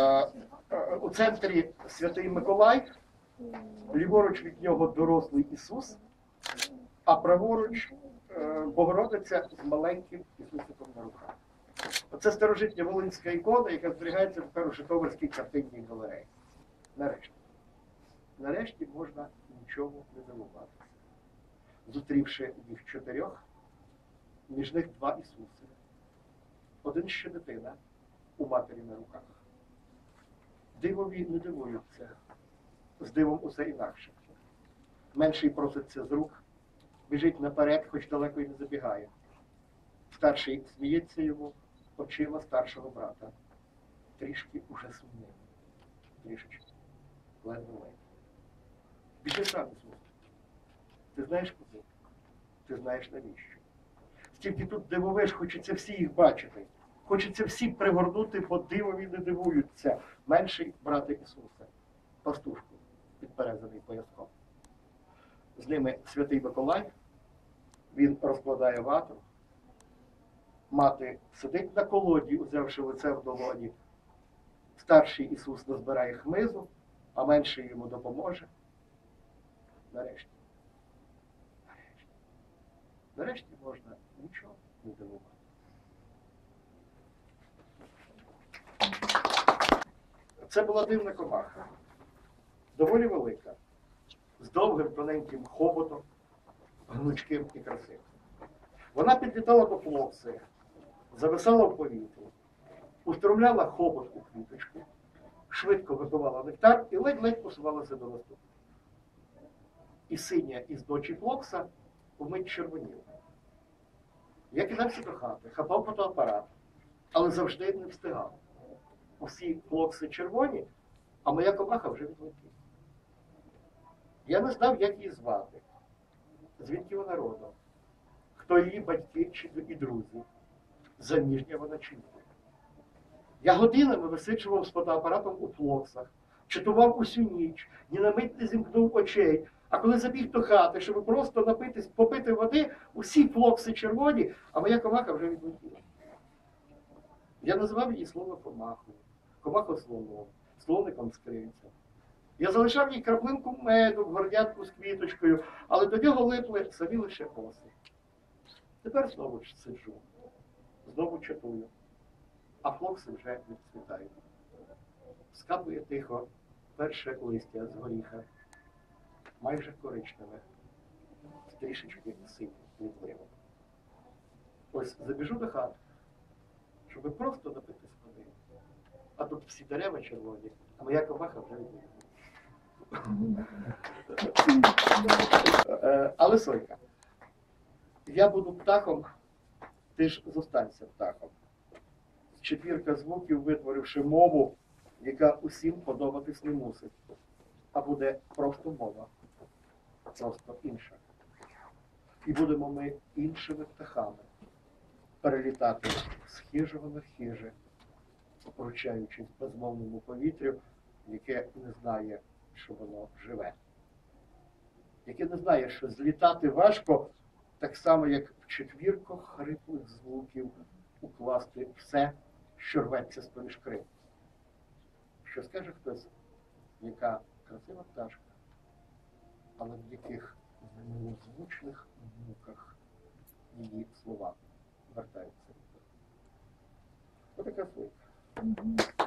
Е, е, У центрі Святий Миколай, ліворуч від нього дорослий Ісус, а праворуч е, Богородиця з маленьким Ісусиком на руках. Оце старожитня Волинська ікона, яка зберігається тепер у Житомирській картинній галереї. Нарешті. Нарешті можна нічому не дивуватися. Зустрівши їх чотирьох, між них два Ісуси. Один ще дитина у матері на руках. Дивові не дивуються. З дивом усе інакше. Менший проситься з рук, біжить наперед, хоч далеко й не забігає. Старший сміється йому очима старшого брата. Трішки уже сумним. Трішечки. Ледве ледве. Біжи сам Ісус. Ти знаєш куди? Ти знаєш навіщо? Стільки тут дивовиш, хочеться всі їх бачити. Хочеться всі пригорнути, бо дивові не дивуються. Менший брати Ісуса, пастушку, підперезаний пояском. З ними святий Миколай, він розкладає вату. Мати сидить на колоді, узявши лице в долоні. Старший Ісус назбирає хмизу, а менший йому допоможе. Нарешті. Нарешті. Нарешті можна нічого не дивувати. Це була дивна комаха, доволі велика, з довгим тоненьким хоботом, гнучким і красивим. Вона підлітала до пловси, зависала в повітрі, устромляла хобот у квіточку, швидко випивала нектар і ледь-ледь посувалася до наступного. І синя із дочі плокса вмить червоніла. Я кидався до хати, хапав фотоапарат, але завжди не встигав. Усі плокси червоні, а моя комаха вже відлетіла. Я не знав, як її звати, звідки вона родом, хто її батьки чи і друзі, заміжня вона чи ні. Я годинами висичував з фотоапаратом у плоксах, читував усю ніч, ні на мить не зімкнув очей. А коли забіг до хати, щоб просто напитись, попити води, усі флокси червоні, а моя комаха вже відлетіла. Я називав її слово комахою, комахослоном, словником скринця. Я залишав їй краплинку меду, в горнятку з квіточкою, але до нього липли самі лише оси. Тепер знову сиджу, знову чатую, а флокси вже відцвітають. Скапує тихо перше листя з горіха майже коричневе, трішечки синім відливом. Ось забіжу до хати, щоб просто напитись води. А тут всі дерева червоні, а моя комаха вже відлила. Е, Але Сойка, я буду птахом, ти ж зостанься птахом. Четвірка звуків, витворивши мову, яка усім подобатись не мусить, а буде просто мова просто інша. І будемо ми іншими птахами перелітати з хижого на хиже, вручаючись безмовному повітрю, яке не знає, що воно живе, яке не знає, що злітати важко, так само, як в четвірку хриплих звуків укласти все, що рветься з поміж крил. Що скаже хтось, яка красива пташка, але в яких милозвучних муках її слова Mm-hmm.